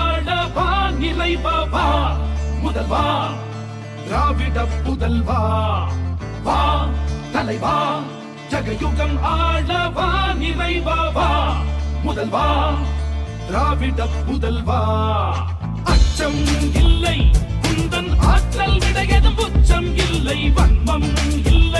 வாழவா நிலை பாபா முதல்வா திராவிட புதல்வா வா. தலைவா ஜகயுகம் ஆழவா நிலை பாபா முதல்வா திராவிட புதல்வா அச்சம் இல்லை குந்தன் ஆற்றல் விடையதும் உச்சம் இல்லை வன்மம் இல்லை.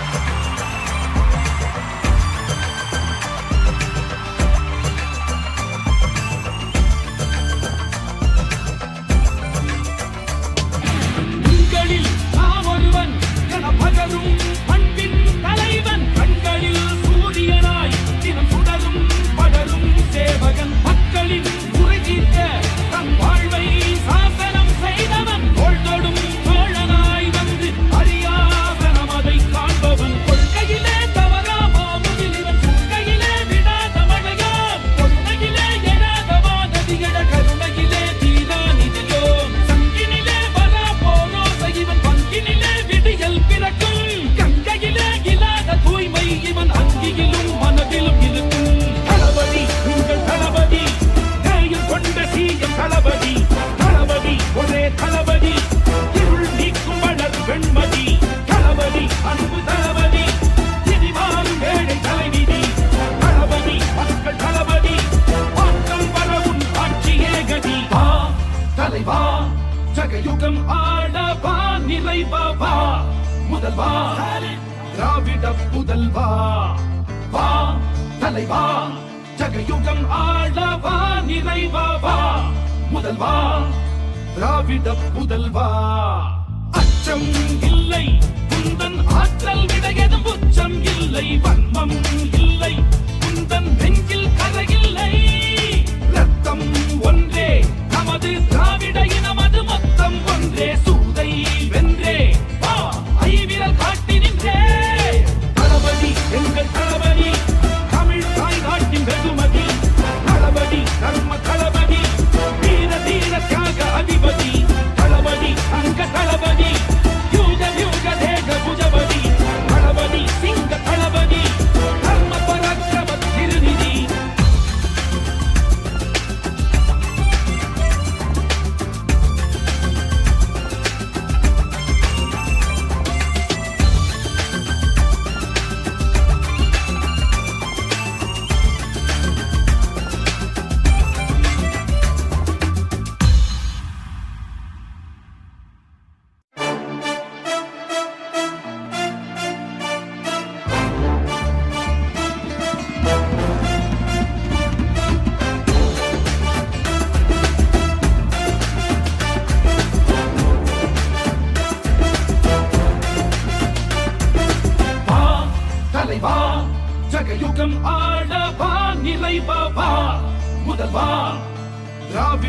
ஜகயுகம் ஆடவா நிறைவா முதல்வா திராவிட புதல்வா. வா தலைவா. ஜகயுகம் ஆடவா நிறைவா வா. முதல்வா திராவிட புதல்வா. அச்சம் இல்லை குந்தன் ஆற்றல் விட எதும் உச்சம் இல்லை. வன்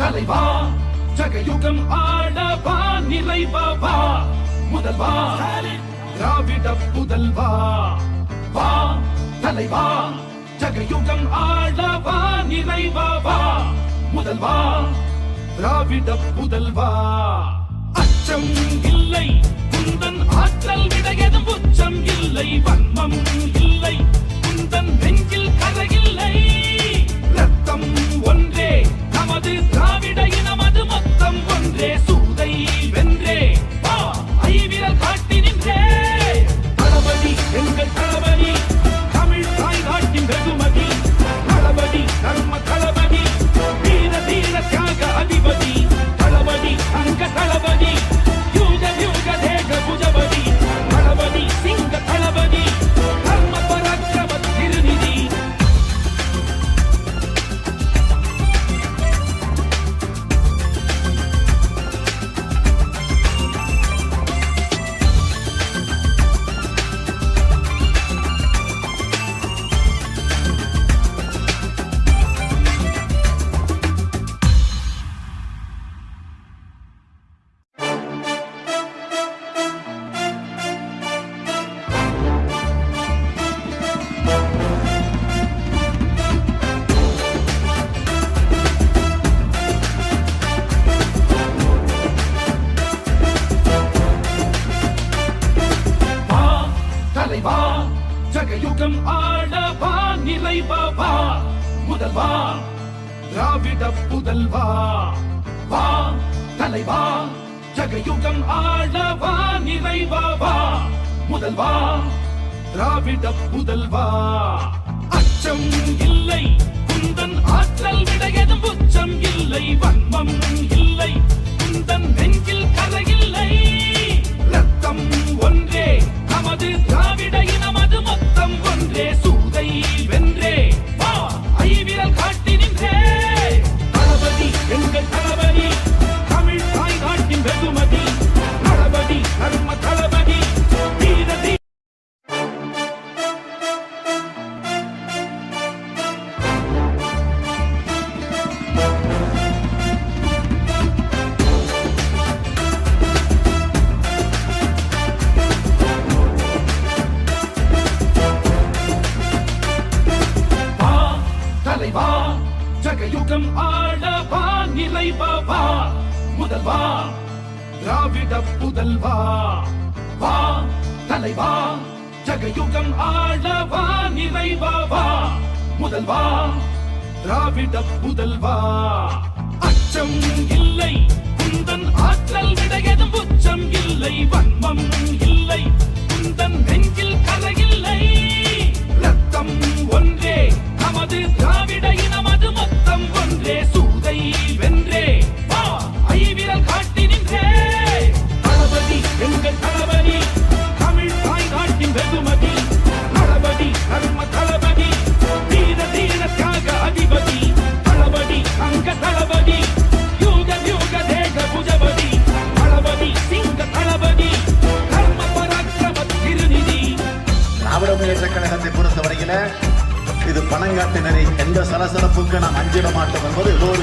தலைவா ஜகயுகம் ஆளவா நிறைவா முதல்வா திராவிட புதல்வா வா தலைவா ஜகயுகம் ஆளவா நிறைவா முதல்வா திராவிட புதல்வா அச்சம் இல்லை. குந்தன் ஆற்றல் விடையதும் உச்சம் இல்லை வன்மம் இல்லை. சகயுகம் ஆடவா நிறைவா முதல்வா திராவிட புதல்வா வா. தலைவா ஜகயுகம் ஆடவா நிறைவா முதல்வா திராவிட புதல்வா அச்சம் இல்லை குந்தன் ஆற்றல் விட எதும் உச்சம் இல்லை. வன்மம் ஆளவா நிறைவா முதல்வா திராவிட புதல்வா வா தலைவா ஜகயுகம் ஆளவா நிறைவா முதல்வா திராவிட புதல்வா அச்சம் இல்லை குந்தன் ஆற்றல் விட விடையதும் உச்சம் இல்லை வன்மம் what